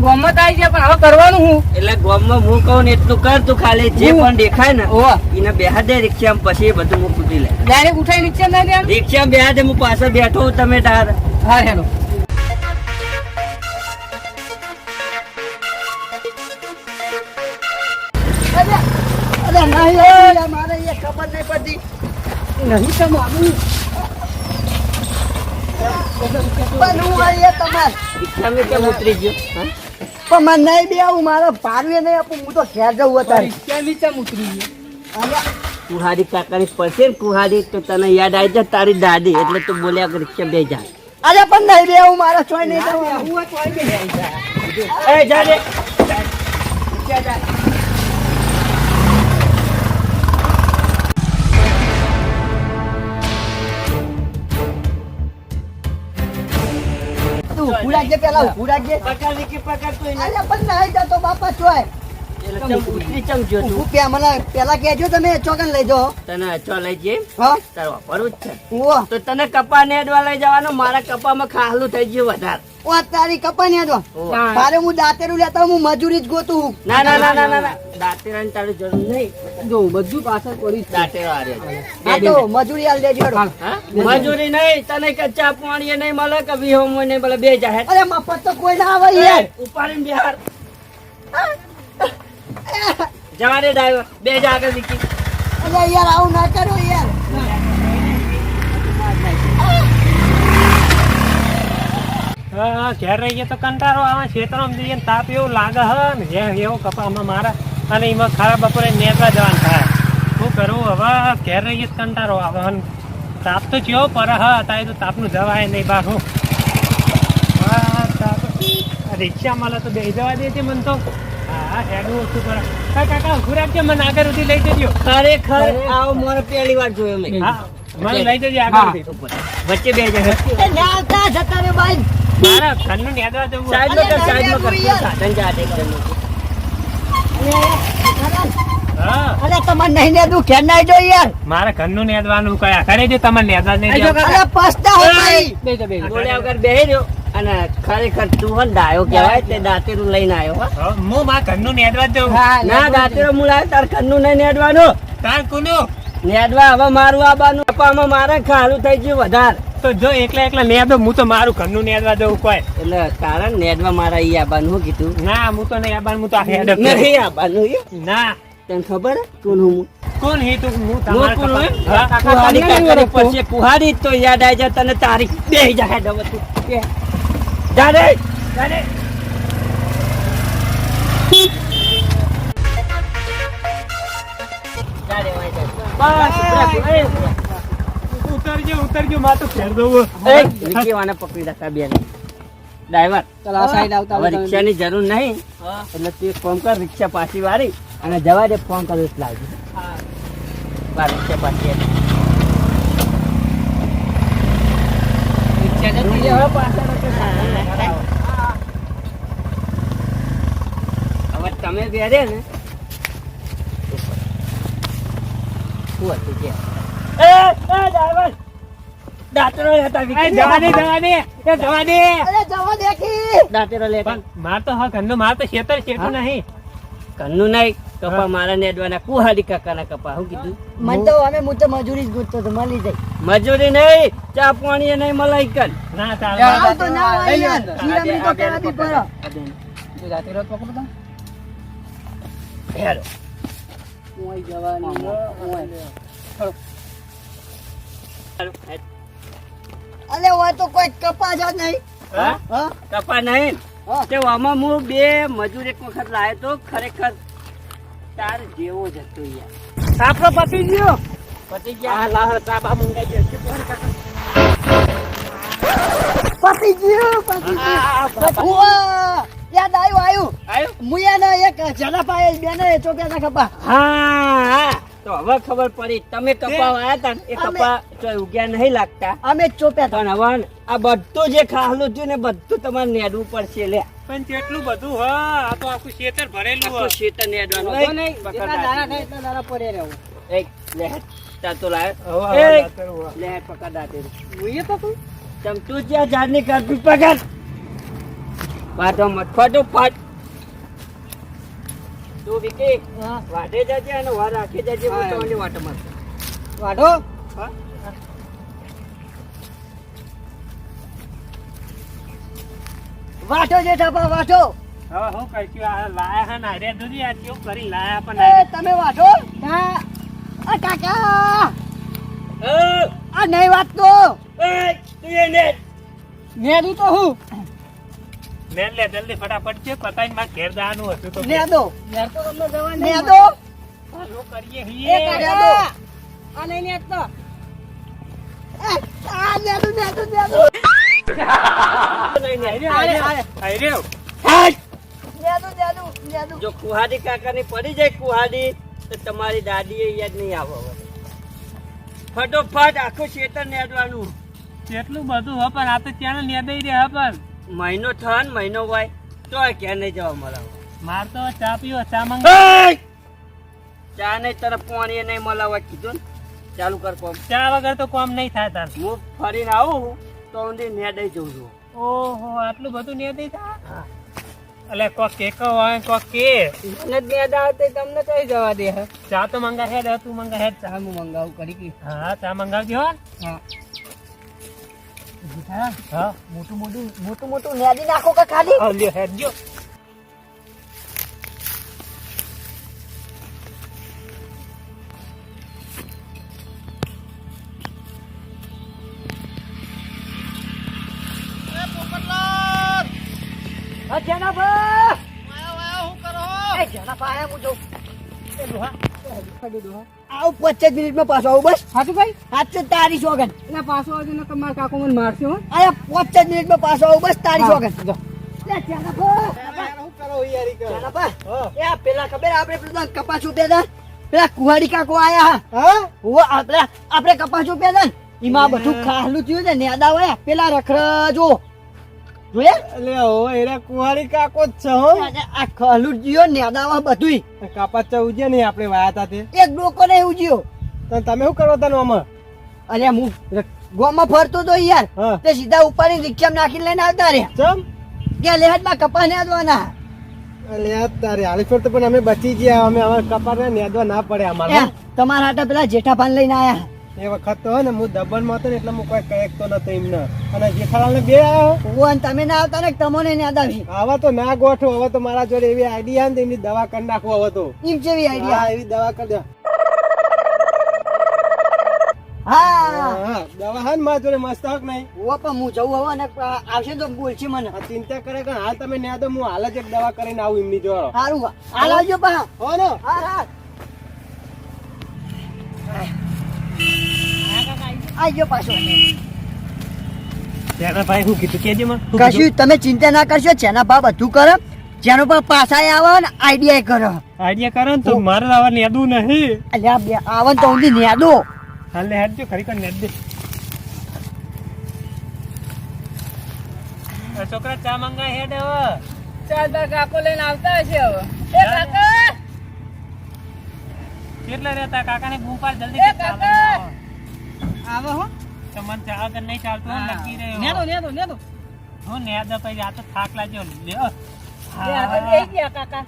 ગોમત આવી જાય પણ હવે કરવાનું હું? એટલે ગોમમાં હું કહું ને એટલું કર તું ખાલી જે. પણ દેખાય ને ઓ એને બેહા દે રિક્ષામાં પછી એ બધું હું પૂછી લે ડાયરેક્ટ ઉઠાઈ રિક્ષા ના દે રિક્ષામાં બેહા દે હું પાછળ બેઠો તમે તાર હા હેલો. અરે મારે એ ખબર નહીં પડતી. નહીં તો મારું. પણ હું આ રિક્ષામાં કેમ ઉતરી ગયો? હા? પણ મને નહીં બે આવું મારે પારવે નહીં આપું હું તો ઘેર જવું અત્યારે. ક્યાં નીચે ઉતરી ગયો અને કાકાની પડશે ને કુહાડી તો તને યાદ આવી જાય તારી દાદી એટલે તું બોલ્યા કે રિક્ષા બે જા. અરે પણ નહીં બે આવું મારે ચોય નહીં જવાનું. હું તો આવી ગઈ એ જા રે. તું ઊભું રાખજે પેલા ઉભું રાખજે પકડ વિકી પકડ તું એને. અરે પણ નહીં જતો બાપા ચોય પેલા તમે ચોકન લઈ જાઓ. તને અચો લઈ જઈએ? હા? વાપરવું જ છે. તો તને કપા નેડવા લઈ જવાનો? મારા કપામાં ખાહલું થઈ ગયું વધારે. તારી. તારે હું. દાંતેરું લેતા હું મજૂરી જ ગોતું. ના ના ના ના ના તારી જરૂર નહીં. જો બધું પાછળ કરી દાંતેરો આ તો મજૂરી આલ દેજો? મજૂરી નહીં તને કચ્ચા પાણી નહીં મળે કે વિહો નહીં મળે? બે જાહેર. અરે મફત તો કોઈ ના આવે યાર. ઉપાડીને બિહાર. જવા દે ડ્રાઈવર બે જા આગળ નીકળી. અરે યાર આવું ના કરો યાર. હા હા ઘેર રહી ગયા તો કંટાળો આવે. ખેતરમાં જઈએ ને તાપ એવું લાગે હ ને જે એવો કપામાં મારા. અને એમાં ખરા બપોરે નેતા જવાનું થાય. શું કરું? હવે ઘેર રહી ગયા તો કંટાળો આવે તાપ તો ચેવો પર હ અત્યારે તો તાપનું જવાય નહીં બહાર હું. હા તાપ. રિક્ષા મળે તો બે જવા દેજે મને તો. હા હેડું ઓછું કરે. કાકા ઉભું રાખજે મને આગળ સુધી લઈ જજો. ખરેખર આવો મોરે પહેલી વાર જોયો મેં. હા મને લઈ જજે આગળ વચ્ચે બે જા ના આવતા જતા રે ભાઈ. મારા ઘરનું નેદવા જવું હોય. સાઈડમાં કર સાઈડમાં કર સાધન જા દે અરે તમારે નહીં ને તું ઘેર ના જો યાર. મારા ઘરનું નેદવાનું કયા? કરે છે તમારે નેદવા નહીં. અરે પસ્તા હો ભાઈ. બે બે બોલ્યા વગર બેહી રહ્યો. અને ખરેખર તું હન ડાયો કહેવાય તે દાંતેરું લઈને આવ્યો હું. મારા ઘરનું નેડવા હા, ના દાંતેરો હું લાવ્યો તાર ઘરનું નહીં નેડવાનું તાર કોનું? નેડવા હવે મારું આબાનું કપામાં મારે ખાલું થઈ ગયું વધારે. તો જો એકલા એકલા નેદો હું તો મારું ઘરનું નેદવા જવું કોઈ. એટલે કારણ નેડવા મારા ઈ આબાનું હું કીધું? ના હું તો નહીં આબાન હું તો આ હેડ નહીં આબાનું ના. તને ખબર? કોણ હું? કોણ હી તું? તમારા? કુહાડી. પછી કુહાડી તો યાદ આવી જાય તને તારી બે જા હેડ તું બે. જા રે જા રે જા રે, વાય જા. બસ, ઉતરા, એ, ઉતરા. ઉતરજો ઉતરજો માં તો ફેર દઉં વિકી વાને પકડી. ડ્રાઈવર. ચાલ આ સાઈડ આવતા હવે રિક્ષાની જરૂર નહીં. એટલે તું એક ફોન કર રિક્ષા પાછી વાળી અને જવા દે ફોન કરું એટલે આવજો રિક્ષા પાછી આવી. રિક્ષા જતી રહી, હવે પાછળ વચ્ચે સાધન લગાડાવો. હવે તમે બેરે ને શું હતું કે એ એ ડ્રાઈવર દાંતરો લેતા એ વિકી જવા દે જવા દે એ જવા દે અરે જવા દેખી દાંતરો લેતા. પણ માર તો હા ઘરનું માર તો ખેતર શેઠું નહીં. ઘરનું નહીં. કપા મારા નેડવાના કુહાડી કાકાના કપા હું કીધું? મને તો અમે હું તો મજૂરી જ ગોતતો તો મળી જાય. મજૂરી નહીં ચા પાણી નહીં મલાઈ કન ના ચાલ તો ના હોય યાર અંદર. તો કરાવી પડે જો જાતે રહો તો પકડો. હેરો હું જવાની, ઓય. અલે ઓય તો કોઈ કપા જ નહીં. હા? હા? કપા નહીં. તે આમાં હું બે મજૂર એક વખત લાવ્યો તો ખરેખર તાર જેવો જ હતો યાર. આપણો પતી ગયો? પતી ગયા. લાહ સાબા મંગાઈ જશે પતી ગયો પતી ગયો. યાદ આવ્યું આવ્યું? આયો મુયાના એક જલાપાએ બેને ચોપ્યા ના કપા હા હા. તો હવે ખબર પડી તમે કપા વાયા હતા એ કપા ચોય ઉગ્યા નહીં લાગતા. અમે ચોપ્યા પણ હવે આ બધું જે ખાહલું થયું ને બધું તમારે નેડવું પડશે લે. પણ કેટલું બધું હ આ તો આખું ખેતર ભરેલું આખું હ શેતર નેડવાનું. વધો નહીં, પકડ દાણા થાય એટલા દાણા પડે રહેવું. એક લે તાર તો લાવ્યો હવે એ, હવે દાંતેરું હ. લે પકડ દાતે હું એ પકડું? ચમ તું જ્યાં ઝાડની કાપી પકડ. પાટો મત ફટોફટ તું વિકી વાટે જજે અને વાર રાખી જજે હું. તમને વાટો મત વાઢો? વાટો હવે હું કરશું આ લાયા હે ને અરે દૂધી આ કેવું કરી લાયા પણ તમે વાઢો? હા. કાકા. આ નહીં વાત તો નેડું તો હું. લે જલ્દી ફટાફટ છે પતાઈ માં ઘેર જવાનું હતું તો તો તમને કરીએ એ આ આરે, આરે, આરે. જો કુહાડી કાકાની પડી જાય કુહાડી તો તમારી દાદી એ યાદ નહીં આવે ફટોફટ આખું શેતર નેદવાનું કેટલું બધું હે પણ આ તો ત્યાં નેદાઈ રહ્યા પણ. મહિનો થન મહિનો હોય તો ક્યાં નહીં જવા મળે. માર તો ચા પીવો ચા મંગા ચા નહીં તરફ પાણી નહીં મળાવવા કીધું ચાલુ કર કોમ. ચા વગર તો કોમ નહીં થાય તાર. હું ફરીને આવું તો ઊંધી નેડાઈ જઉં છું. ઓહો આટલું બધું નેદાઈ થાય? અલે કોક કેક હોય કોક કે. મને નેડા આવતે તમને કઈ જવા દે. ચા તો મંગા હેડ તું મંગા હેડ ચા. ચા હું મંગાવું કરી કે. હા ચા મંગાવજો હો. હા હા હા મોટું મોટું મોટું મોટું નેદી નાખો કે ખાલી હા, લ્યો હેડ જો હા જેનાભા એ જેનાભા આયા હું જોઉં એ ડોહા, આવું પચીસ મિનિટમાં પાછો આવું બસ. હાટુ ભાઈ? હાથ તારી સોગન એટલે પાછો આવજો ને તમારા કાકો મને મારશે હો. આયા પચીસ મિનિટમાં પાછો આવું બસ તારી સોગન પેલા ખબર આપણે પેલા કપાસ કુહાડી કાકો આયા હા. હુવા આપણે આપણે કપાસ ઉપ્યા હતા એમાં બધું ખાલું થયું છે નેદા હોય. પેલા રખડ જો જોયા? એટલે હવે કાકો જ છે હો. આ ખાલું જીયો નેદાવા બધું કાપા ચૌજે નહીં આપણે વાયા તા તે એક ડોકો ને એવું જીયો તો તમે શું કરો તને આમાં? અરે હું ગોમાં ફરતો તો યાર. તે સીધા ઉપાડી રિક્ષા નાખી લઈને આવતા રહ્યા. ચમ? કે લેહાટમાં કપા નેદવાના. એટલે તારે. હાલ ફેર તો પણ અમે બચી ગયા. અમે અમારે કપાને નેદવા ના પડે અમારે. તમારા હાટા પેલા જેઠાભાન લઈને આયા. એ વખત તો ને હું દબણમાં હતો ને એટલે હું કોઈ કહેક તો નતો એમને. અને જેઠાલાલ ને બે આવ્યો અને તમે ના આવતા ને તમને નેદાવી આવા? તો ના ગોઠો હવે તો મારા જોડે એવી આઈડિયા ને એમની દવા કરી નાખવો હવે તો. એમ જેવી હા આઈડિયા એવી દવા કરી દે. જોડે મસ્ત હક નહીં. હું પણ હું જવું હવે આ- આવશે તો બોલશે મને. ચિંતા કરે કે હાલ તમે ન્યા તો હું હાલ જ એક દવા કરીને આવું એમની જોડે. સારું હાલ આવજો પા હો ને. હા હા. આવજો પાછો. ભાઈ હું કીધું? કેજે મને. કશું તમે ચિંતા ના કરશો જેના ભાવ બધું કરો જેનો પર પાછા આવે ને આઈડિયા કરો. આઈડિયા કરો ને તો મારે આવા નેદું નહીં. અલ્યા બે આવે ને તો હું નેદો. હાલે હેડ જો ખરેખર નેદ દે. છોકરા ચા મંગા હેડ હવે. ચાલ તાર કાકો લઈને આવતા હશે હવે. એ કાકા! કેટલા રહેતા? કાકાને બૂમ જલ્દી ચા કાકા! મને ચા વગર નહીં ચાલતું હોય, નક્કી રહ્યો. નેદો નેદો નેદો. હું નેદ પછી આ તો થાક લાગ્યો લ્યો એ આ તો લઈ ગયા કાકા.